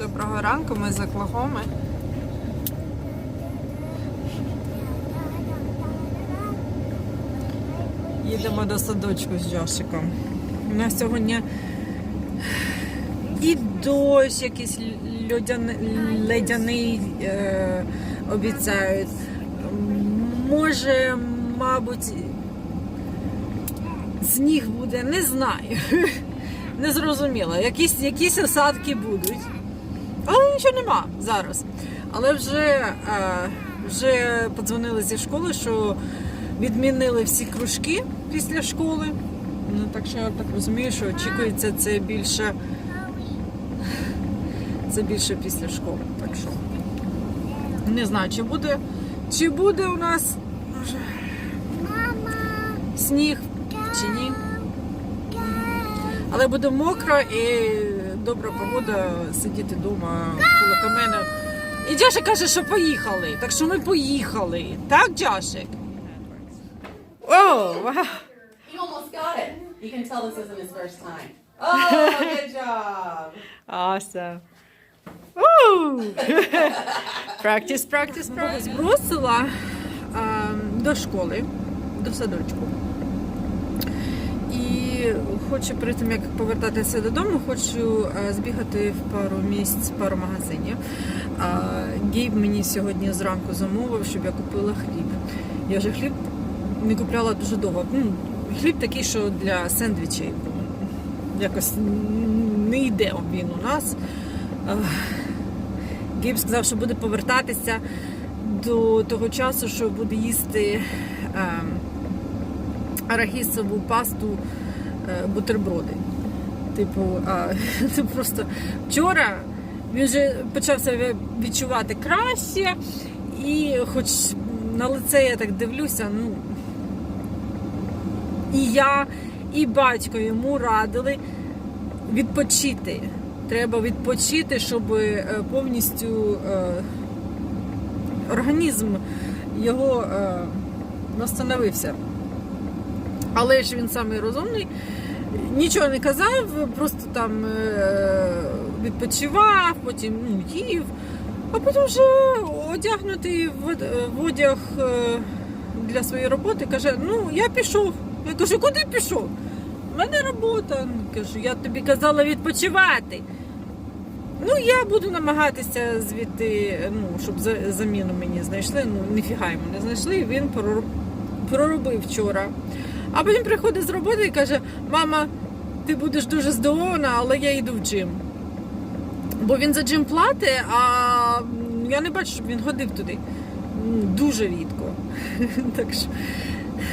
Доброго ранку, ми з Оклахоми. Їдемо до садочку з Джошиком. У нас сьогодні і дощ якийсь льодяний, ледяний е, обіцяють. Може, мабуть, сніг буде, не знаю. Не зрозуміло. Якісь, якісь осадки будуть. Але нічого нема зараз. Але вже, е, вже подзвонили зі школи, що відмінили всі кружки після школи. Ну, так що я так розумію, що очікується це більше. Це більше після школи. Так що не знаю, чи буде, чи буде у нас сніг чи ні. Але буде мокро і добра погода сидіти вдома коло камену. І Джашик каже, що поїхали. Так що ми поїхали. Так, Джашик? О, вау! You almost got it. You can tell this isn't his first time. Oh, good job. Awesome. Woo! Practice, practice, practice. Збросила ем, до школи, до садочку. Хочу перед тим, як повертатися додому, хочу е, збігати в пару місць, пару магазинів. Гейб мені сьогодні зранку замовив, щоб я купила хліб. Я вже хліб не купляла дуже довго. Ну, хліб такий, що для сендвічей. Якось не йде він у нас. Гейб сказав, що буде повертатися до того часу, що буде їсти ем, арахісову пасту бутерброди. Типу, а, це просто вчора він вже почав себе відчувати краще, і хоч на лице я так дивлюся, ну і я, і батько йому радили відпочити. Треба відпочити, щоб е, повністю е, організм його е, настановився. Але ж він самий розумний, нічого не казав, просто там е, відпочивав, потім ну, їв, а потім вже одягнутий в, одяг е, для своєї роботи каже: Ну, я пішов. Я кажу, куди пішов? У мене робота. Кажу, я тобі казала відпочивати. Ну, я буду намагатися звідти, ну, щоб заміну мені знайшли. Ну, ніфіга йому не знайшли. Він проробив вчора. А потім приходить з роботи і каже: Мама, ти будеш дуже здивована, але я йду в джим. Бо він за джим платить, а я не бачу, щоб він ходив туди. Дуже рідко. Так що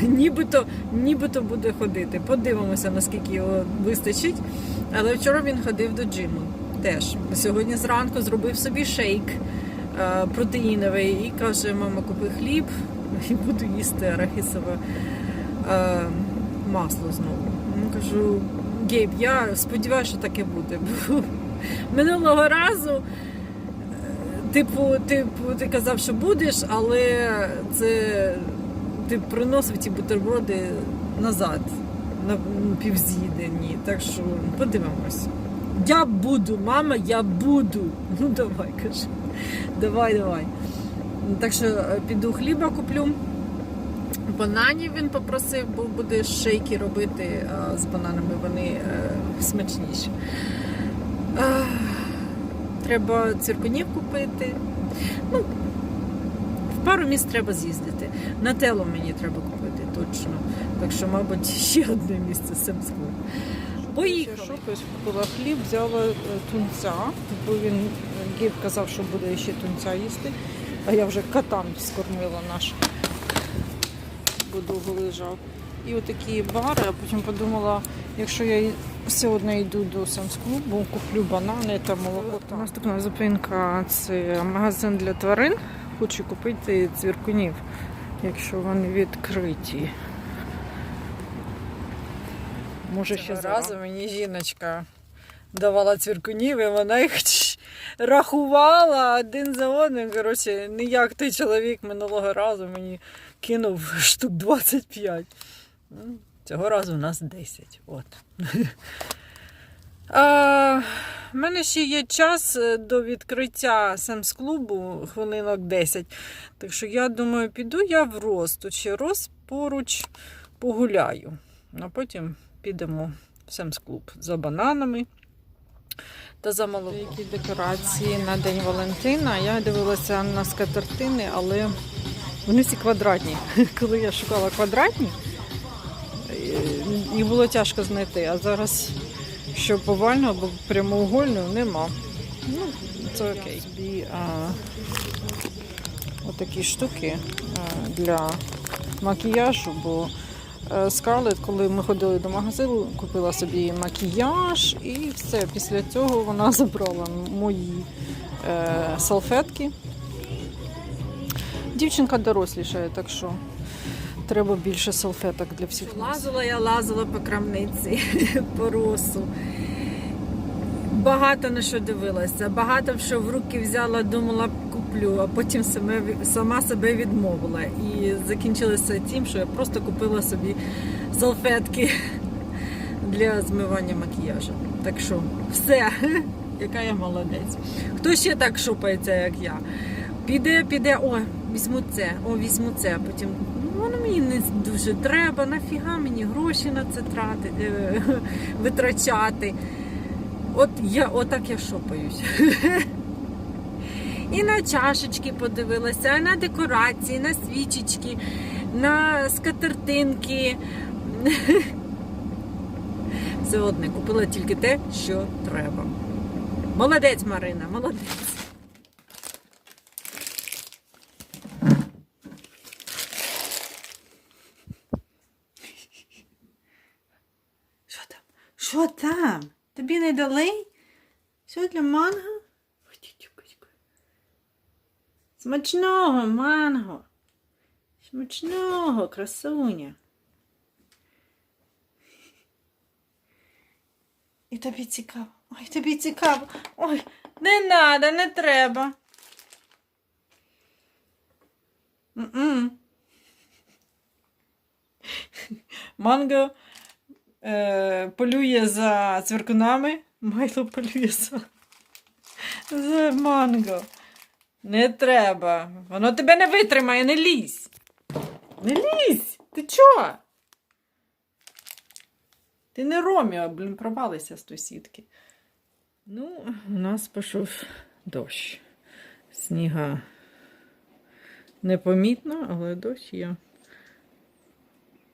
нібито, нібито буде ходити. Подивимося, наскільки його вистачить. Але вчора він ходив до джиму теж. Сьогодні зранку зробив собі шейк е, протеїновий і каже: мама, купи хліб і буду їсти арахісове е, масло знову. Ну, кажу, Гейб, я сподіваюся, що таке буде. Минулого разу. е, Типу, типу, ти казав, що будеш, але це ти приносив ті бутерброди назад на півз'їдені. Так що подивимось. Я буду, мама, я буду. Ну давай, кажи. Давай, давай. Так що е, піду хліба куплю. Бананів він попросив, бо буде шейки робити з бананами вони е, смачніші. Треба циркунів купити. Ну, в пару місць треба з'їздити. На тело мені треба купити точно. Так що, мабуть, ще одне місце Семсклу. Поїхали. Шопиш, купила хліб, взяла е, тунця, бо він Гіб казав, що буде ще тунця їсти. А я вже котам скормила наш, довго лежав. І отакі бари, а потім подумала, якщо я все одно йду до Самсклубу, куплю банани та молоко. Наступна зупинка це магазин для тварин. Хочу купити цвіркунів, якщо вони відкриті. Може, ще разу мені жіночка давала цвіркунів, і вона їх рахувала один за одним. Коротше, не як той чоловік минулого разу мені кинув штук 25. Ну, Цього разу у нас 10. От. В мене ще є час е, до відкриття Семс клубу, хвилинок 10. Так що я думаю, піду я в Рос. Тут ще Рос поруч погуляю. А потім підемо в Семс клуб за бананами та за молоком. Які декорації на День Валентина. Я дивилася на скатертини, але вони всі квадратні. Коли я шукала квадратні, е, їх було тяжко знайти, а зараз що повально або прямоугольну нема. Ну, це окей. Собі а, отакі штуки а, для макіяжу, бо е, Скарлет, коли ми ходили до магазину, купила собі макіяж і все. Після цього вона забрала мої е, салфетки. Дівчинка дорослішає, так що треба більше салфеток для всіх. Лазила я лазила по крамниці, по росу. Багато на що дивилася, багато що в руки взяла, думала, куплю, а потім саме, сама себе відмовила. І закінчилося тим, що я просто купила собі салфетки для змивання макіяжу. Так що все, яка я молодець. Хто ще так шупається, як я? Піде, піде, о, візьму це, о, візьму це. Потім ну, воно мені не дуже треба, нафіга мені гроші на це тратити, е, витрачати. От я отак я шопаюсь. І на чашечки подивилася, на декорації, на свічечки, на скатертинки. Все одне, купила тільки те, що треба. Молодець, Марина, молодець. Що там? Що там? Тобі не дали? Все для манго? Смачного манго. Смачного, красуня. І тобі цікаво. Ой, тобі цікаво. Ой, не надо, не треба. М-м. Манго е, полює за цвіркунами. Майло полює за, за манго. Не треба. Воно тебе не витримає, не лізь. Не лізь! Ти чого? Ти не Роміо, блін, провалися з тої сітки. Ну, у нас пішов дощ. Сніга непомітно, але дощ є.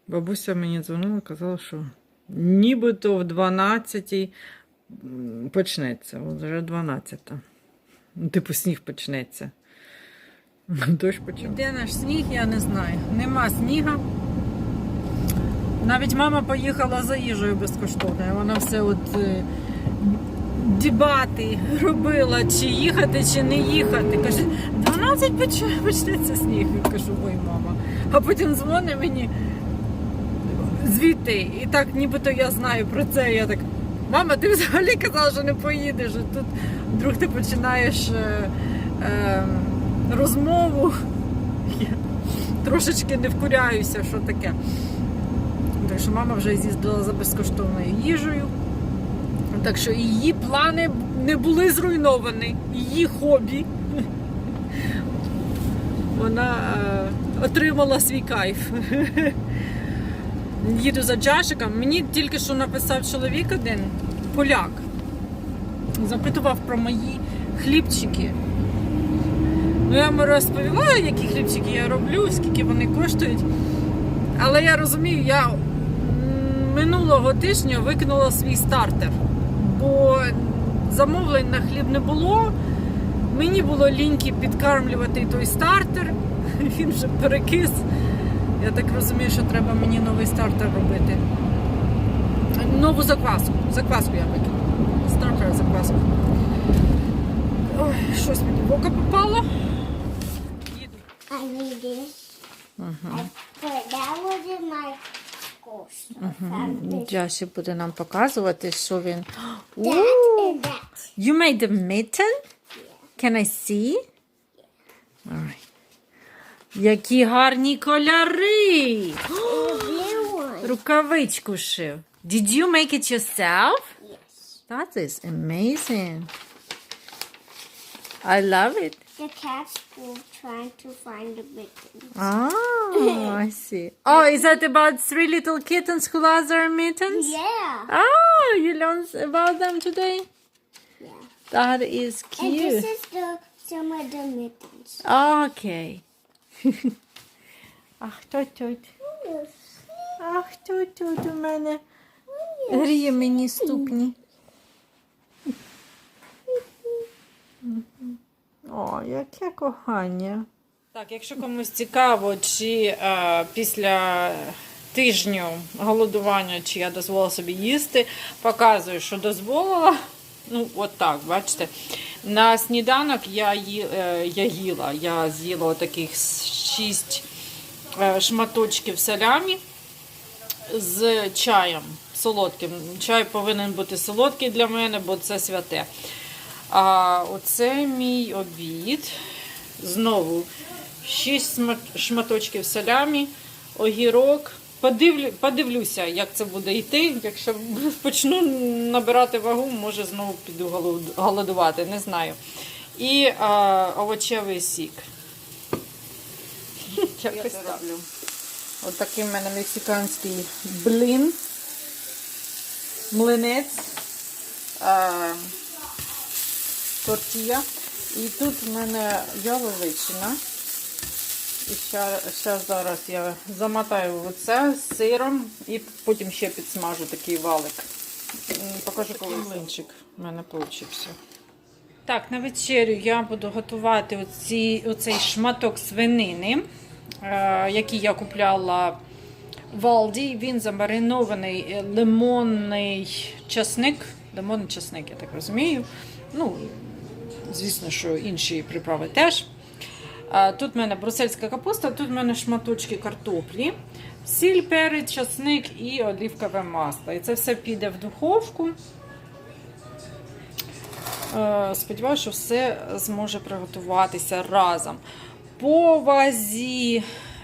Бабуся мені дзвонила, казала, що нібито в 12 почнеться. От вже 12. Ну, Типу, сніг почнеться. Дощ почав. Де наш сніг, я не знаю. Нема сніга. Навіть мама поїхала за їжею безкоштовною. Вона все от е, дебати робила, чи їхати, чи не їхати. Каже, 12 почнеться сніг. Я кажу, ой, мама. А потім дзвонить мені звідти. І так, нібито я знаю про це. Я так, мама, ти взагалі казала, що не поїдеш. І тут вдруг ти починаєш е, е, розмову. Я трошечки не вкуряюся, що таке. Так що мама вже з'їздила за безкоштовною їжею. Так що її плани не були зруйновані, її хобі. Вона е, отримала свій кайф. Їду за Джашиком. Мені тільки що написав чоловік один, поляк. Запитував про мої хлібчики. Ну, я йому розповіла, які хлібчики я роблю, скільки вони коштують. Але я розумію, я минулого тижня викинула свій стартер, бо замовлень на хліб не було. Мені було ліньки підкармлювати той стартер, він вже перекис. Я так розумію, що треба мені новий стартер робити. Нову закваску. Закваску я викинула. Стартер, закваску. Ой, щось мені в око попало. Їду. Джасі буде нам показувати, що він. You made the mitten? Can I see? Alright. Які гарні кольори! Blue one. Рукавичку шив. Did you make it yourself? Yes. That is amazing. I love it. The cat's still trying to find the mitten. Oh, I see. Oh, is that about three little kittens who lost their mittens? Yeah. Oh, you learned about them today? Yeah. That is And cute. this is the some of the mittens. Окей. А хто тут? А хто тут у мене? Гріє мені ступні. О, яке кохання. Так, якщо комусь цікаво, чи е, після тижню голодування, чи я дозволила собі їсти, показую, що дозволила. Ну, от так, бачите. На сніданок я, ї, е, я їла. Я з'їла таких 6 шматочків салямі з чаєм солодким. Чай повинен бути солодкий для мене, бо це святе. А оце мій обід. Знову 6 шматочків салямі, огірок. Подивлю, подивлюся, як це буде йти. Якщо почну набирати вагу, може знову піду голодувати, не знаю. І а, овочевий сік. Якось так. Ось такий в мене мексиканський блін, млинець, а, тортія. І тут в мене яловичина. І ще, ще зараз я замотаю оце з сиром і потім ще підсмажу такий валик. Покажу, коли млинчик в мене получився. Так, на вечерю я буду готувати оці, оцей шматок свинини, е, який я купляла в Алді. Він замаринований е, лимонний часник. Лимонний часник, я так розумію. Ну, звісно, що інші приправи теж. Тут в мене брусельська капуста, тут в мене шматочки картоплі, сіль, перець, часник і олівкове масло. І це все піде в духовку. Е, Сподіваюся, що все зможе приготуватися разом. По вазі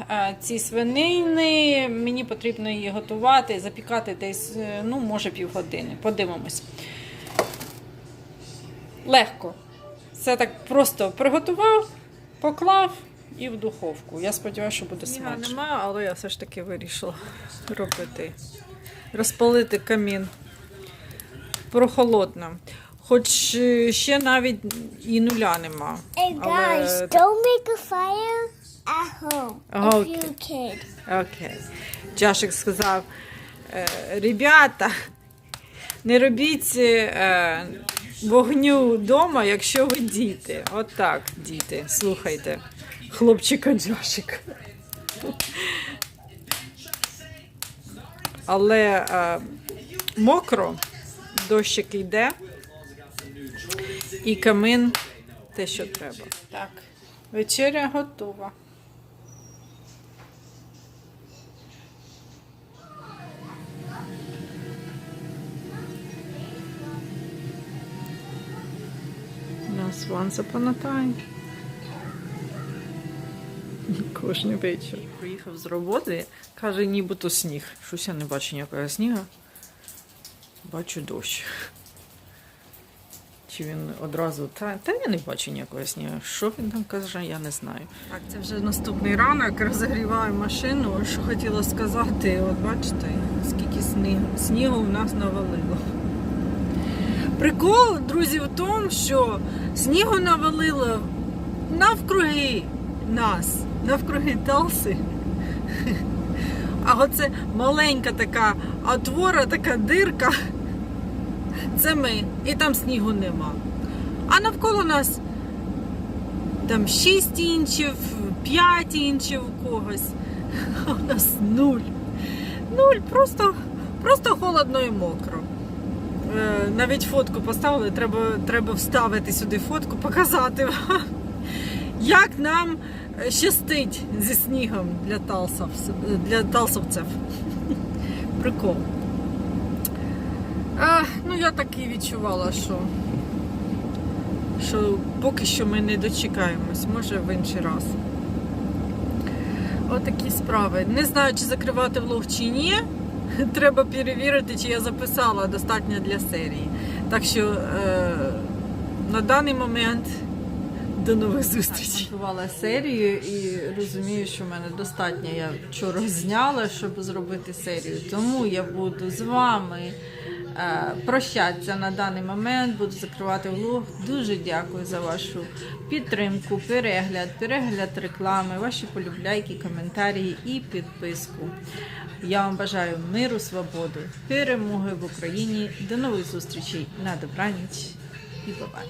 е, ці свинини мені потрібно її готувати, запікати десь, е, ну, може, півгодини. Подивимось. Легко. Все так просто приготував, поклав і в духовку. Я сподіваюся, що буде Сніга смачно. нема, але я все ж таки вирішила робити. Розпалити камін. Прохолодно. Хоч е, ще навіть і нуля нема. Hey Але don't make a fire at home if you can. Окей. Джашик сказав: е, ребята, не робіть е, вогню вдома, якщо ви діти. От діти, слухайте. Хлопчика Джашик. Але е, мокро, дощик йде, і камин те, що треба. Так, вечеря готова. Once upon a time. Кожний вечір. Приїхав з роботи, каже, нібито сніг. Щось я не бачу ніякого сніга. Бачу дощ. Чи він одразу. Та, та я не бачу ніякого снігу. Що він там каже, я не знаю. Так, це вже наступний ранок, розігріваю машину. Що хотіла сказати, от бачите, скільки снігу, снігу в нас навалило. Прикол, друзі, в тому, що снігу навалило навкруги нас, навкруги Талси. А оце маленька така отвора, така дирка. Це ми. І там снігу нема. А навколо нас там 6 інчів, 5 інчів у когось. А у нас нуль. Нуль, просто, просто холодно і мокро. Е, навіть фотку поставили, треба, треба вставити сюди фотку, показати вам, як нам щастить зі снігом для, талсов, для талсовців. Прикол. Е, ну, я так і відчувала, що що поки що ми не дочекаємось, може в інший раз. Отакі справи. Не знаю, чи закривати влог чи ні. Треба перевірити, чи я записала достатньо для серії. Так що е, на даний момент до нових зустрічей. Готувала серію і розумію, що в мене достатньо. Я вчора зняла, щоб зробити серію. Тому я буду з вами прощатися на даний момент, буду закривати влог. Дуже дякую за вашу підтримку, перегляд, перегляд реклами, ваші полюбляйки, коментарі і підписку. Я вам бажаю миру, свободи, перемоги в Україні. До нових зустрічей на добраніч і бабай.